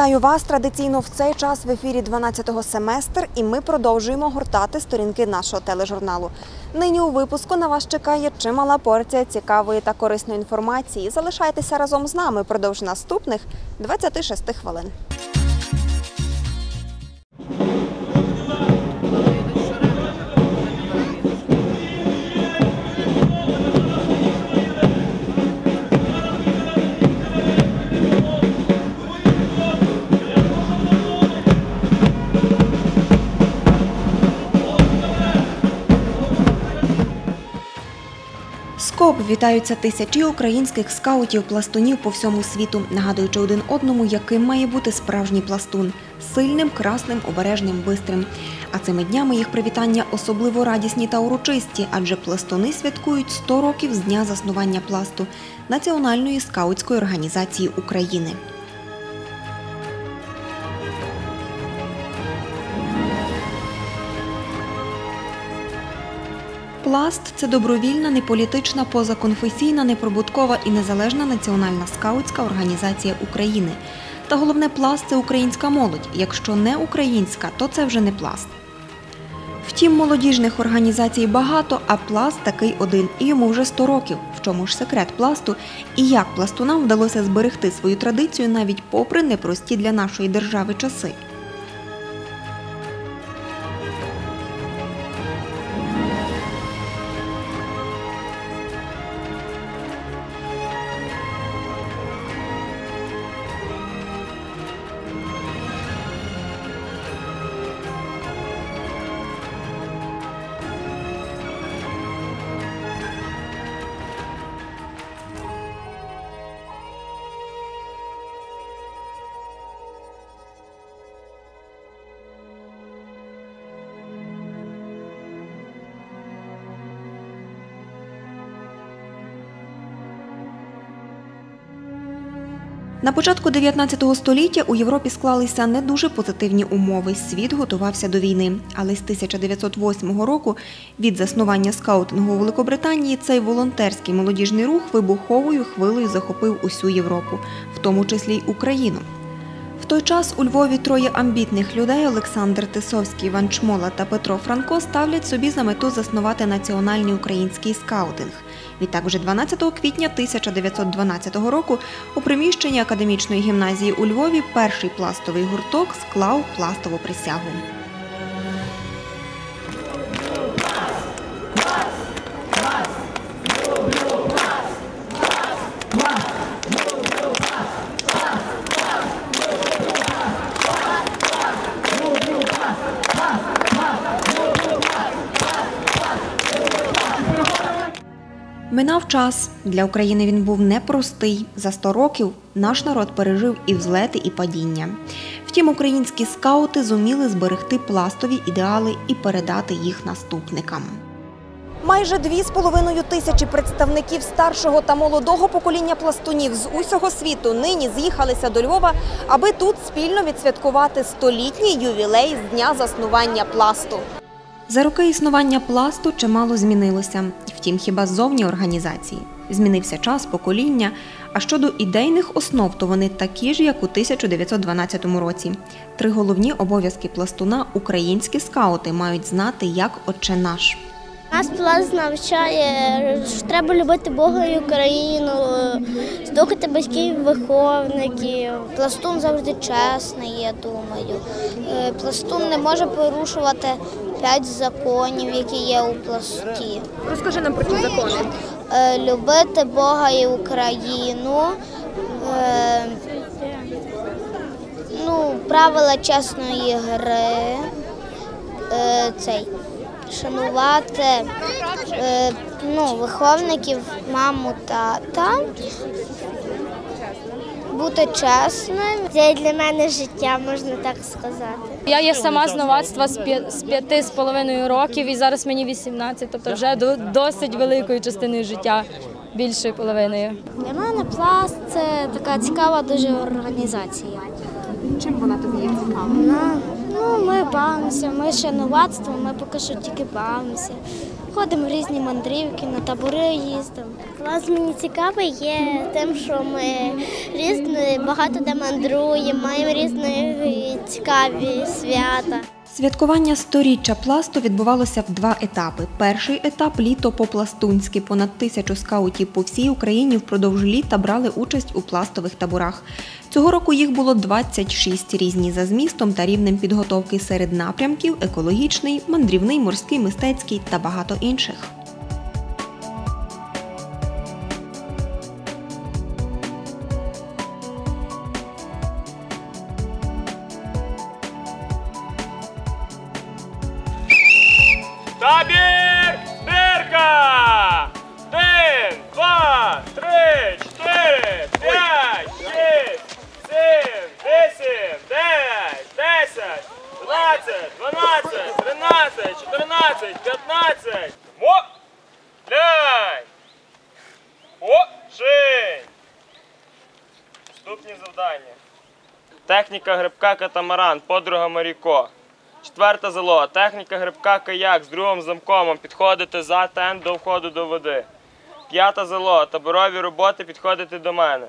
Вітаю вас традиційно в цей час в ефірі 12-го семестр, і ми продовжуємо гортати сторінки нашого тележурналу. Нині у випуску на вас чекає чимала порція цікавої та корисної інформації. Залишайтеся разом з нами продовж наступних 26 хвилин. Скоп вітаються тисячі українських скаутів пластунів по всьому світу, нагадуючи один одному, яким має бути справжній пластун сильним, красним, обережним, бистрим. А цими днями їх привітання особливо радісні та урочисті, адже пластуни святкують 100 років з дня заснування пласту Національної скаутської організації України. Пласт це добровільна, неполітична, позаконфесійна, неприбуткова і незалежна національна скаутська організація України. Та головне, пласт це українська молодь. Якщо не українська, то це вже не пласт. Втім, молодіжних організацій багато, а пласт такий один, і йому вже 100 років. В чому ж секрет пласту і як пластунам вдалося зберегти свою традицію навіть попри непрості для нашої держави часи. На початку 19 століття у Європі склалися не дуже позитивні умови. Світ готувався до війни. Але з 1908 року від заснування скаутингу у Великобританії цей волонтерський молодіжний рух вибуховою хвилею захопив усю Європу, в тому числі й Україну. В той час у Львові троє амбітних людей Олександр Тисовський, Іван Чмола та Петро Франко ставлять собі за мету заснувати національний український скаутинг. Відтак, вже 12 квітня 1912 року у приміщенні академічної гімназії у Львові перший пластовий гурток склав пластову присягу. Минав час. Для України він був непростий. За 100 років наш народ пережив і взлети, і падіння. Втім, українські скаути зуміли зберегти пластові ідеали і передати їх наступникам. Майже дві з половиною тисячі представників старшого та молодого покоління пластунів з усього світу нині з'їхалися до Львова, аби тут спільно відсвяткувати столітній ювілей з дня заснування пласту. За роки існування пласту чимало змінилося. Втім, хіба ззовні організації. Змінився час, покоління. А щодо ідейних основ, то вони такі ж, як у 1912 році. Три головні обов'язки пластуна українські скаути мають знати як отче наш. Нас пласт навчає, що треба любити Бога і Україну, слухати батьків виховників. Пластун завжди чесний, я думаю. Е, Пластун не може порушувати п'ять законів, які є у пласті. Розкажи нам про ці закони. Е, Любити Бога і Україну. е, Ну, правила чесної гри. е, Цей шанувати ну, виховників, маму, тата, бути чесним. Це для мене життя, можна так сказати. Я є сама з новацтва з п'яти з половиною років, і зараз мені 18, тобто вже до- досить великою частиною життя, більшою половиною. Для мене пласт це така цікава дуже організація. Чим вона тобі є цікава? Ну, ми бавимося, ми ще новацтво, ми поки що тільки бавимося. Ходимо в різні мандрівки, на табори їздимо. Клас мені цікавий є тим, що ми різні, багато де мандруємо, маємо різні цікаві свята. Святкування сторіччя пласту відбувалося в два етапи. Перший етап літо по-пластунськи. Понад тисячу скаутів по всій Україні впродовж літа брали участь у пластових таборах. Цього року їх було 26 різні за змістом та рівнем підготовки серед напрямків екологічний, мандрівний, морський, мистецький та багато інших. 11, 12, 13, 14, 15. Мо. Ляй. Очень. Наступні завдання. Техніка грибка катамаран, подруга Маріко. Четверта залога. Техніка грибка каяк з другим замкомом. Підходити за тен до входу до води. П'ята залога. Таборові роботи підходити до мене.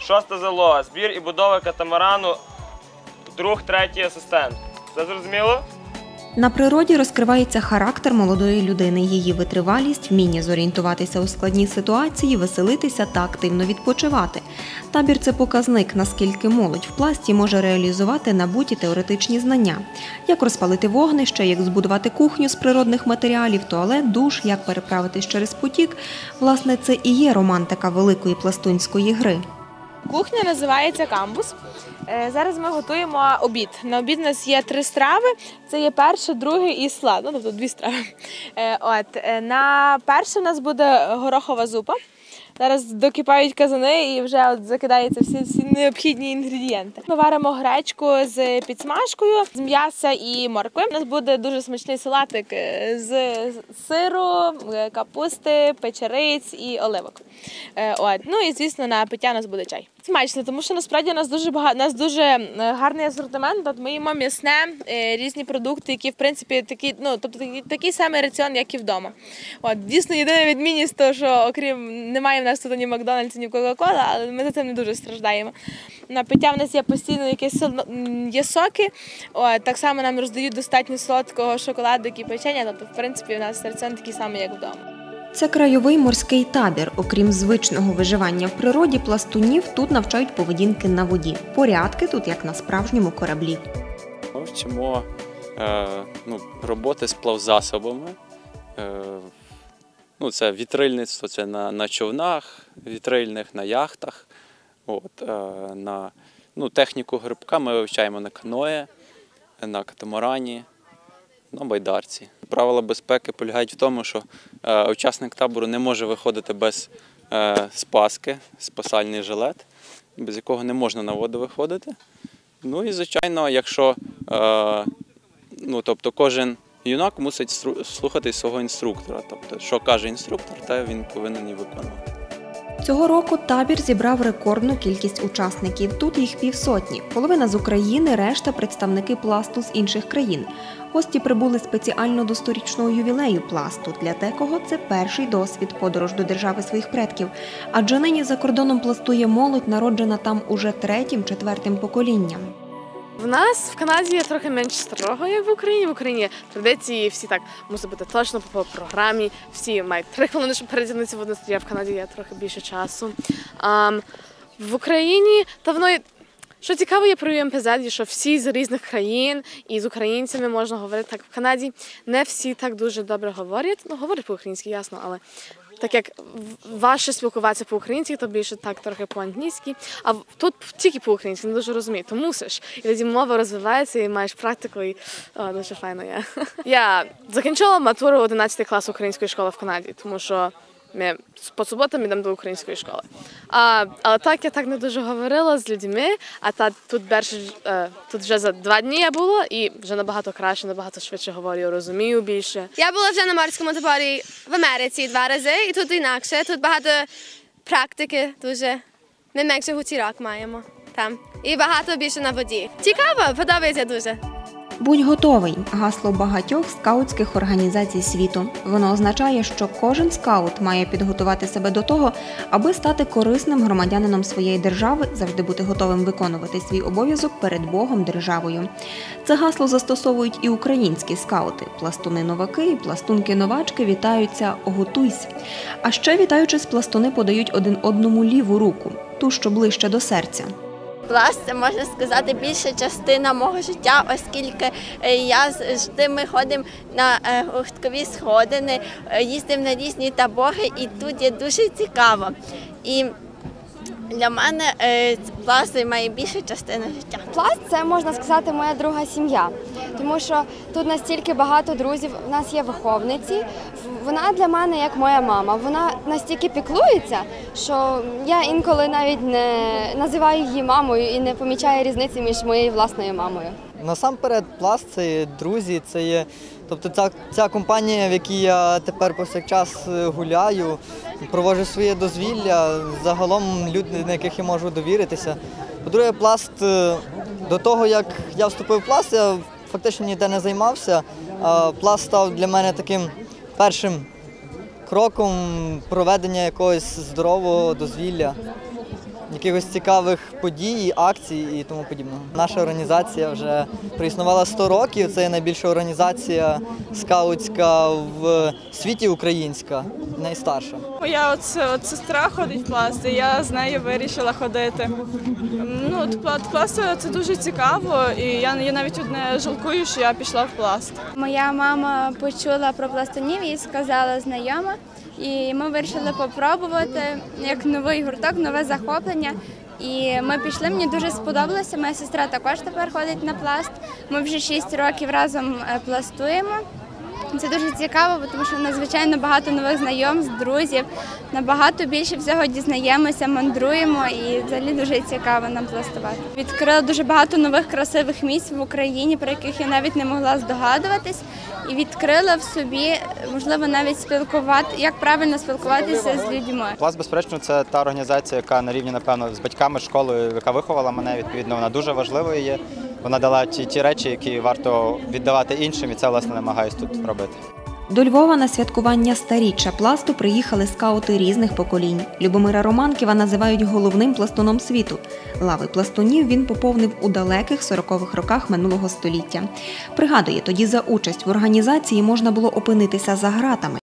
Шоста залога. Збір і будова катамарану. Друг, третій асистент. Це зрозуміло? На природі розкривається характер молодої людини, її витривалість, вміння зорієнтуватися у складній ситуації, веселитися та активно відпочивати. Табір це показник, наскільки молодь в пласті може реалізувати набуті теоретичні знання, як розпалити вогнище, як збудувати кухню з природних матеріалів, туалет, душ, як переправитись через потік. Власне, це і є романтика великої пластунської гри. Кухня називається камбус. Е, Зараз ми готуємо обід. На обід у нас є три страви. Це є перше, друге і слад. Ну, тобто дві страви. Е, От е, на перше у нас буде горохова зупа. Зараз докипають казани і вже от закидаються всі, всі необхідні інгредієнти. Ми варимо гречку з підсмажкою, з м'яса і моркви. У нас буде дуже смачний салатик е, з сиру, е, капусти, печериць і оливок. Е, От. Ну і звісно, на пиття у нас буде чай. Смачно, тому що насправді у нас дуже багато, нас дуже е, гарний асортимент. От ми їмо м'ясне, е, різні продукти, які в принципі такі, ну тобто такий, такий самий раціон, як і вдома. От дійсно єдина відмінність, то що окрім немає в нас тут ні Макдональдс, ні Кока-Кола, але ми за цим не дуже страждаємо. На пиття в нас є постійно якісь є соки. От, так само нам роздають достатньо солодкого шоколаду і печення. Тобто, в принципі, у нас раціон такий самий, як вдома. Це краєвий морський табір. Окрім звичного виживання в природі, пластунів тут навчають поведінки на воді. Порядки тут як на справжньому кораблі. Ми вчимо е, ну, роботи з плавзасобами. Е, ну, це вітрильництво, це на, на човнах вітрильних, на яхтах. От, е, на ну, техніку грибка ми вивчаємо на каное, на катамарані, на байдарці. Правила безпеки полягають в тому, що е, учасник табору не може виходити без е, спаски, спасальний жилет, без якого не можна на воду виходити. Ну і звичайно, якщо е, ну, тобто кожен юнак мусить слухати свого інструктора. Тобто, що каже інструктор, те він повинен і виконувати. Цього року табір зібрав рекордну кількість учасників. Тут їх півсотні. Половина з України, решта представники пласту з інших країн. Гості прибули спеціально до сторічного ювілею пласту. Для декого це перший досвід подорож до держави своїх предків. Адже нині за кордоном пластує молодь, народжена там уже третім, четвертим поколінням. В нас в Канаді є трохи менш строго, як в Україні. В Україні традиції всі так мусить бути точно по програмі. Всі мають три хвилини, щоб передягнутися в одну стрій, в Канаді є трохи більше часу. А, в Україні та воно що цікаво є про ЮМПЗ, що всі з різних країн і з українцями можна говорити так. В Канаді не всі так дуже добре говорять. Ну, говорять по-українськи, ясно, але так як в- важче спілкуватися по-українськи, то більше так трохи по-англійськи. А тут тільки по-українськи не дуже розумію, то мусиш. І тоді мова розвивається і маєш практику, і о, дуже файно є. Я закінчила матуру 11 клас української школи в Канаді, тому що ми по суботам йдемо до української школи. А, але так я так не дуже говорила з людьми, а та тут перше, е, тут вже за два дні я була і вже набагато краще, набагато швидше говорю, розумію більше. Я була вже на морському таборі в Америці два рази, і тут інакше. Тут багато практики дуже. Ми менше гутірок маємо там. І багато більше на воді. Цікаво, подобається дуже. Будь готовий гасло багатьох скаутських організацій світу. Воно означає, що кожен скаут має підготувати себе до того, аби стати корисним громадянином своєї держави, завжди бути готовим виконувати свій обов'язок перед Богом державою. Це гасло застосовують і українські скаути. Пластуни новаки і пластунки новачки вітаються Готуйсь. А ще вітаючись, пластуни подають один одному ліву руку, ту, що ближче до серця. Пласт це можна сказати більша частина мого життя, оскільки е, я завжди ми ходимо на е, гурткові сходини, е, їздимо на різні табори, і тут є дуже цікаво. І для мене е, пласт займає більшу частину життя. Пласт це можна сказати моя друга сім'я, тому що тут настільки багато друзів. У нас є виховниці. Вона для мене як моя мама. Вона настільки піклується, що я інколи навіть не називаю її мамою і не помічаю різниці між моєю власною мамою. Насамперед, пласт це є друзі, це є. Тобто ця, ця компанія, в якій я тепер повсякчас е, гуляю, проводжу своє дозвілля, загалом люди, на яких я можу довіритися. По-друге, пласт е, до того, як я вступив в пласт, я фактично ніде не займався. Пласт став для мене таким першим кроком проведення якогось здорового дозвілля якихось цікавих подій, акцій і тому подібного. Наша організація вже проіснувала 100 років. Це найбільша організація скаутська в світі українська, найстарша. Моя от, от сестра ходить в пласт, і я з нею вирішила ходити. Ну, от пла- пласт це дуже цікаво, і я, я навіть не жалкую, що я пішла в пласт. Моя мама почула про пластунів і сказала знайома. І ми вирішили попробувати як новий гурток, нове захоплення. І ми пішли, мені дуже сподобалося. Моя сестра також тепер ходить на пласт. Ми вже 6 років разом е, пластуємо. Це дуже цікаво, тому що надзвичайно багато нових знайомств, друзів. Набагато більше всього дізнаємося, мандруємо і взагалі дуже цікаво нам пластувати. Відкрила дуже багато нових красивих місць в Україні, про яких я навіть не могла здогадуватись, і відкрила в собі, можливо, навіть спілкувати, як правильно спілкуватися з людьми. Пласт, безперечно, це та організація, яка на рівні, напевно, з батьками, школою, яка виховала мене. Відповідно, вона дуже важливою є. Вона дала ті, ті речі, які варто віддавати іншим, і це власне намагаюсь тут робити. До Львова на святкування старіччя пласту приїхали скаути різних поколінь. Любомира Романківа називають головним пластуном світу. Лави пластунів він поповнив у далеких 40-х роках минулого століття. Пригадує, тоді за участь в організації можна було опинитися за ґратами.